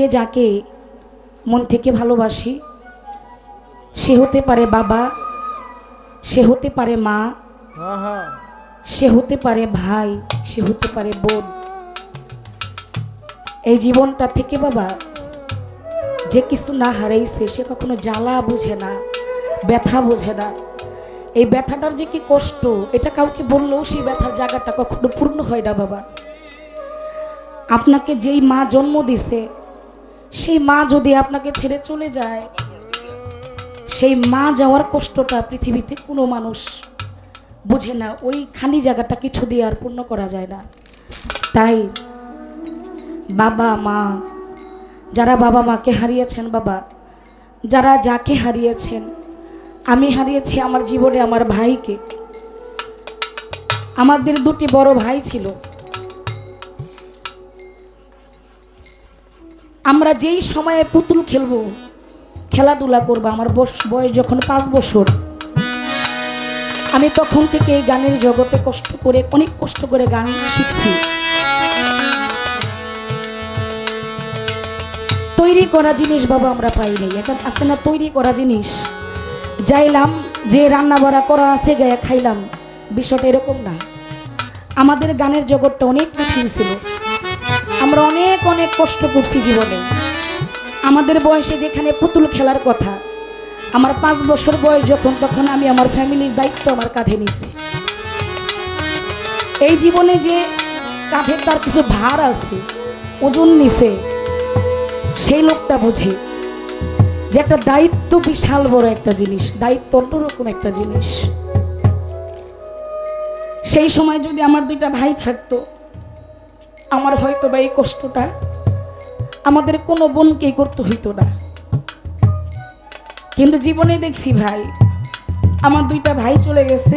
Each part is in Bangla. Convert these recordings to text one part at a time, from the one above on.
যে যাকে মন থেকে ভালোবাসি সে হতে পারে বাবা সে হতে পারে মা সে হতে পারে ভাই সে হতে পারে বোন। এই জীবনটা থেকে বাবা যে কিছু না হারাইছে সে কখনো জ্বালা বোঝে না ব্যথা বোঝে না। এই ব্যথাটার যে কি কষ্ট এটা কাউকে বললেও সেই ব্যথার জায়গাটা কখনো পূর্ণ হয় না বাবা। আপনাকে যেই মা জন্ম দিছে সেই মা যদি আপনাকে ছেড়ে চলে যায়, সেই মা যাওয়ার কষ্টটা পৃথিবীতে কোনো মানুষ বুঝে না। ওই খালি জায়গাটা কিছু দিয়ে আর পূর্ণ করা যায় না। তাই বাবা, মা, যারা বাবা মাকে হারিয়েছেন বাবা, যারা যাকে হারিয়েছেন, আমি হারিয়েছি আমার জীবনে আমার ভাইকে। আমাদের দুটি বড় ভাই ছিল। আমরা যেই সময়ে পুতুল খেলব, খেলাধুলা করব, আমার বস- বয়স যখন পাঁচ বছর, আমি তখন থেকে এই গানের জগতে কষ্ট করে, অনেক কষ্ট করে গান শিখছি। তৈরি করা জিনিস বাবা আমরা পাই নাই, এটা আছে না তৈরি করা জিনিস? যাইলাম, যে রান্না বাড়া করা আছে গায়ে খাইলাম, বিষয়টা এরকম না। আমাদের গানের জগৎটা অনেক কঠিন ছিল। আমরা অনেক অনেক কষ্ট করছি জীবনে। আমাদের বয়সে যেখানে পুতুল খেলার কথা, আমার পাঁচ বছর বয়স যখন, তখন আমি আমার ফ্যামিলির দায়িত্ব আমার কাঁধে নিছি এই জীবনে যে কাঁধে তার কিছু ভার আছে, ওজন নিছে, সেই লোকটা বোঝে যে একটা দায়িত্ব বিশাল বড় একটা জিনিস, দায়িত্ব অন্যরকম একটা জিনিস। সেই সময় যদি আমার দুইটা ভাই থাকতো আমার হয়তো বা এই কষ্টটা আমাদের কোনো বোনকেই করতে হইতো না। কিন্তু জীবনে দেখছি ভাই, আমার দুইটা ভাই চলে গেছে।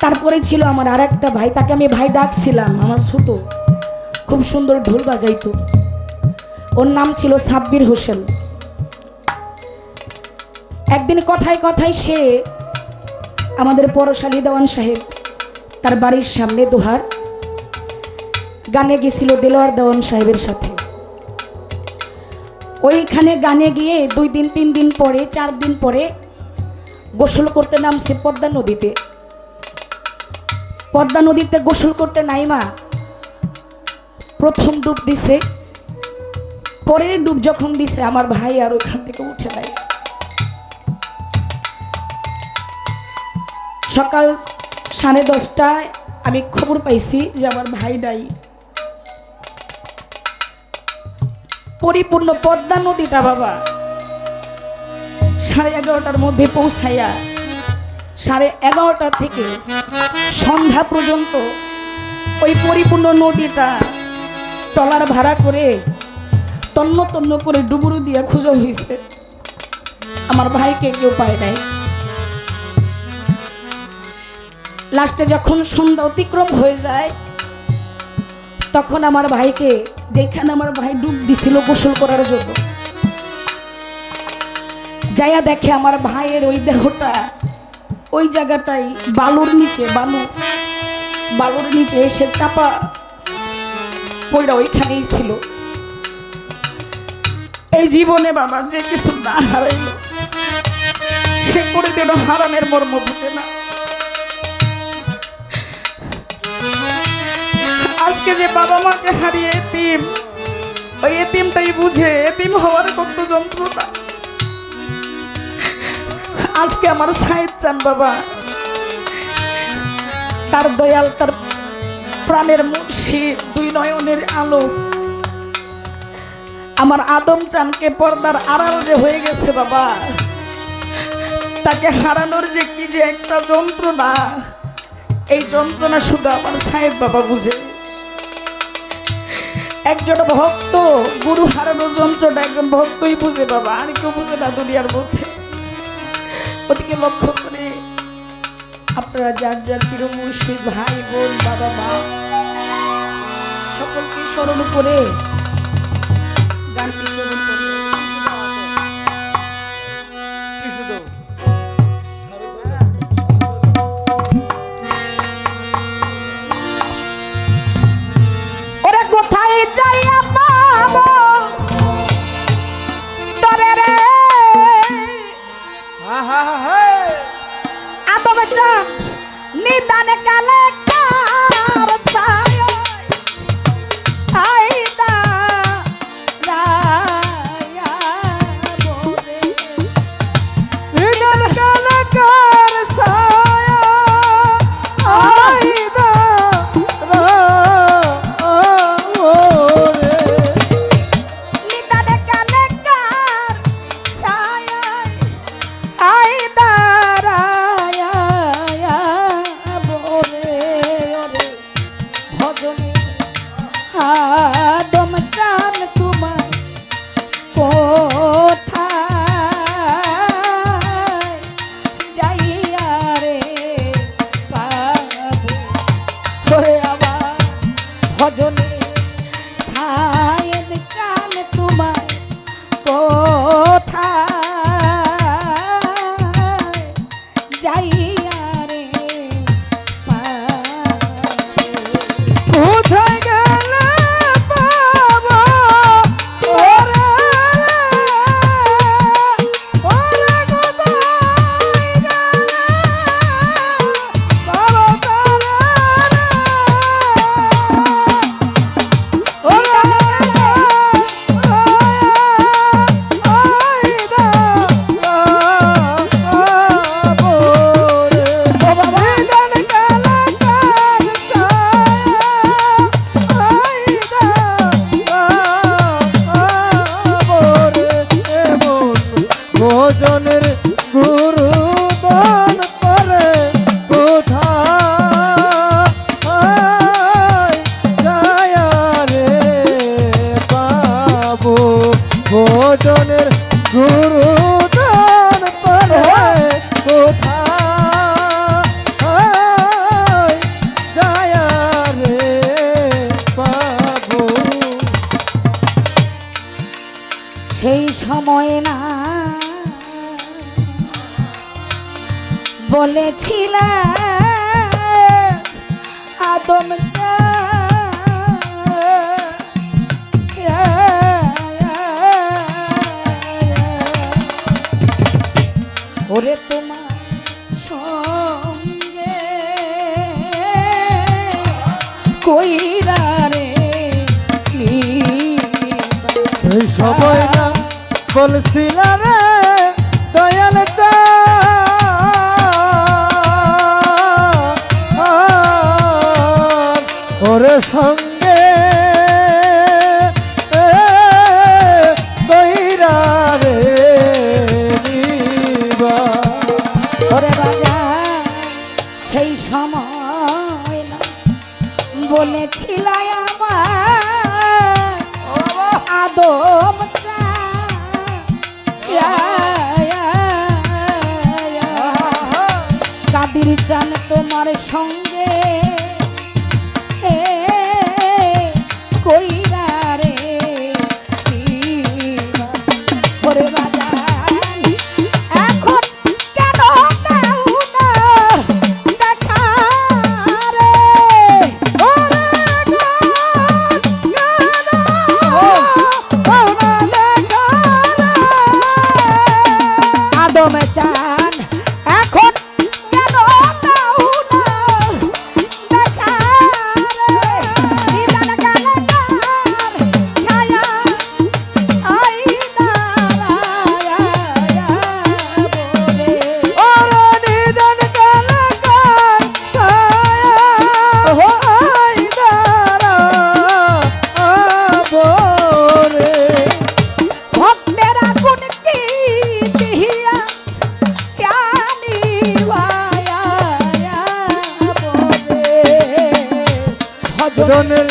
তারপরে ছিল আমার আর একটা ভাই, তাকে আমি ভাই ডাকছিলাম, আমার ছোট। খুব সুন্দর ঢোল বাজাইতো। ওর নাম ছিল সাব্বির হোসেন। একদিন কথায় কথায় সে আমাদের পরশালী দেওয়ান সাহেব, তার বাড়ির সামনে দোহার গানে গেছিল দেলোয়ার দেওয়ান সাহেবের সাথে। ওইখানে গানে গিয়ে দুই দিন, তিন দিন পরে, চার দিন পরে গোসল করতে নামছে পদ্মা নদীতে। পদ্মা নদীতে গোসল করতে নাইমা প্রথম ডুব দিছে। পরের ডুব যখন দিছে, আমার ভাই আর ওইখান থেকে উঠে নাই। সকাল সাড়ে দশটায় আমি খবর পাইছি যে আমার ভাই নাই। পরিপূর্ণ পদ্মা নদীটা বাবা। সাড়ে এগারোটার মধ্যে পৌঁছাইয়া, সাড়ে এগারোটা থেকে সন্ধ্যা পর্যন্ত ওই পরিপূর্ণ নদীটা টলার ভাড়া করে তন্ন তন্ন করে ডুবুরু দিয়ে খুঁজো হয়েছে আমার ভাইকে কেউ পায় নাই। লাস্টে যখন সন্ধ্যা অতিক্রম হয়ে যায়, তখন আমার ভাইকে যেখানে আমার ভাই ডুব দিছিল গোসল করার জন্য। যাইয়া দেখে আমার ভাইয়ের ওই দেহটা, ওই জায়গাটাই বালুর নিচে, বালু, বালুর নিচে এসে চাপা পইরা ওইখানেই ছিল। এই জীবনে বাবা যে কিছু না হারাইল, সে করে দিল হারামের মর্ম বুঝে না। আজকে যে বাবা মাকে হারিয়ে এতিম, ওই এতিমটাই বুঝে এতিম হওয়ার কত যন্ত্রণা। আজকে আমার সাহেব চান বাবা, তার দয়াল, তার প্রাণের মুর্শিদ দুই নয়নের আলো। আমার আদম চানকে পর্দার আড়াল যে হয়ে গেছে বাবা, তাকে হারানোর যে কি যে একটা যন্ত্রণা, এই যন্ত্রণা শুধু আমার সাহেব বাবা বুঝে। একজন ভক্ত, গুরু হারানোর যন্ত্রটা একজন ভক্তই বুঝে বাবা, আর কেউ বুঝে না দুনিয়ার মধ্যে। ওদিকে লক্ষ্য করে আপনারা যার যার প্রিয় মুর্শিদ ভাই, বোন, বাবা, মা, সকলকে স্মরণ করে গানটি শ্রবণ করবে নিদান কালে ওরে তোমার সঙ্গে কইরারে এই সবাই নাম বলছিল রে দয়াল ওরে সঙ্গে বলেছিল আমার আদম কাদির চান তোমার সঙ্গে মদনের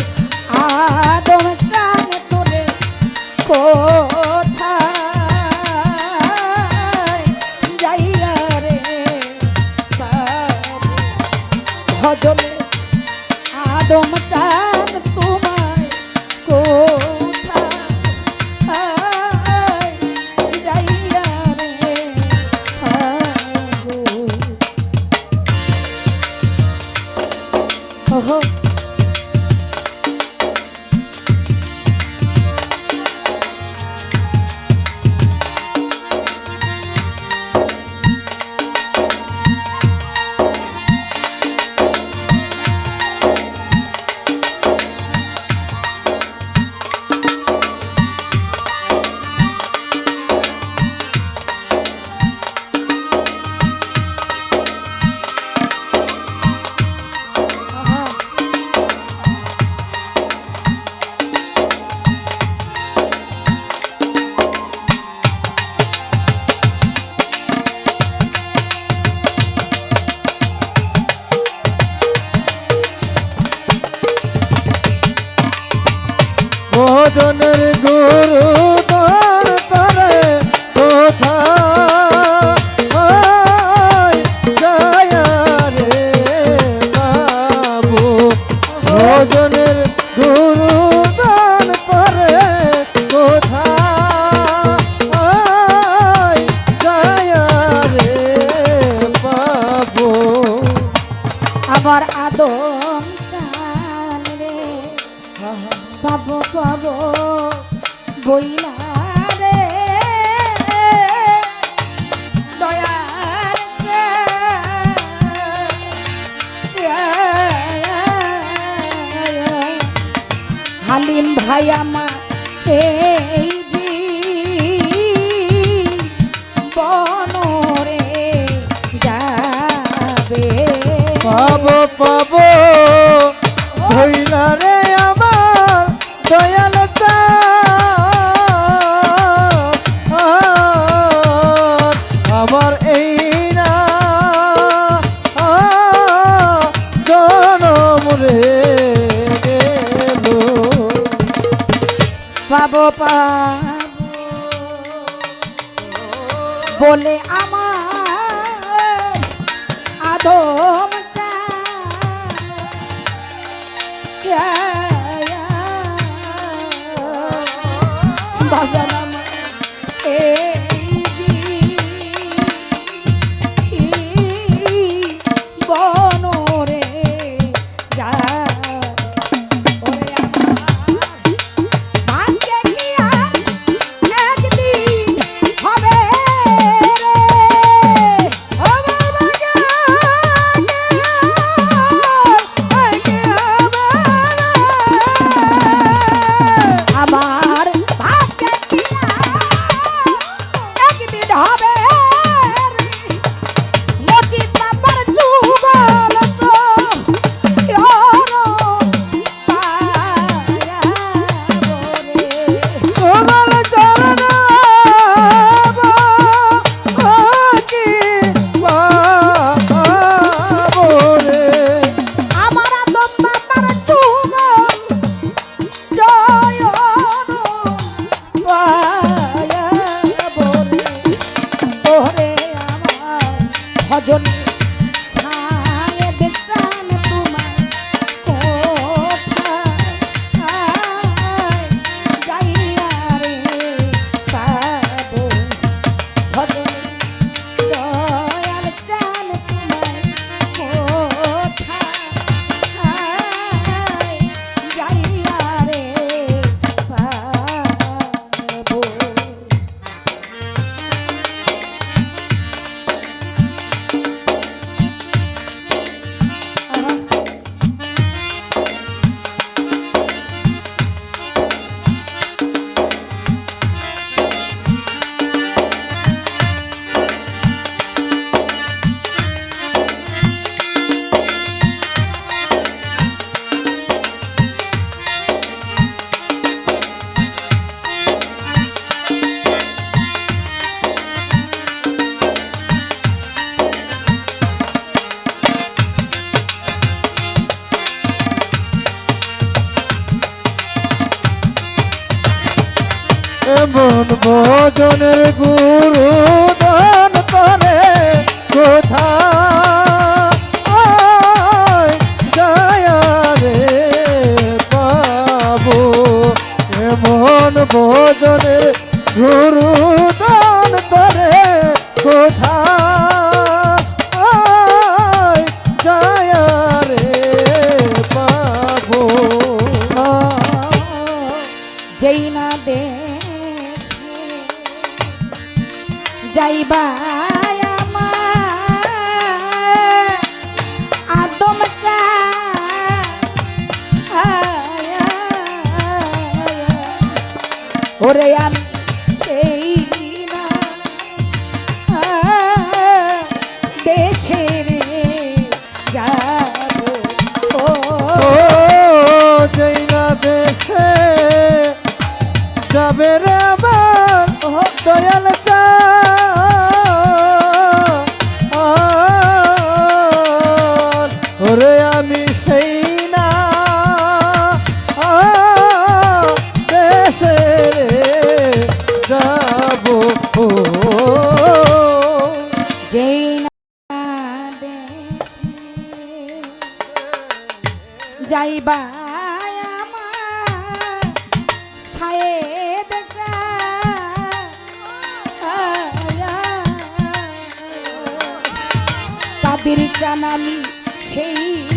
বইলা রে ভোজনের গুরু জানালি সেই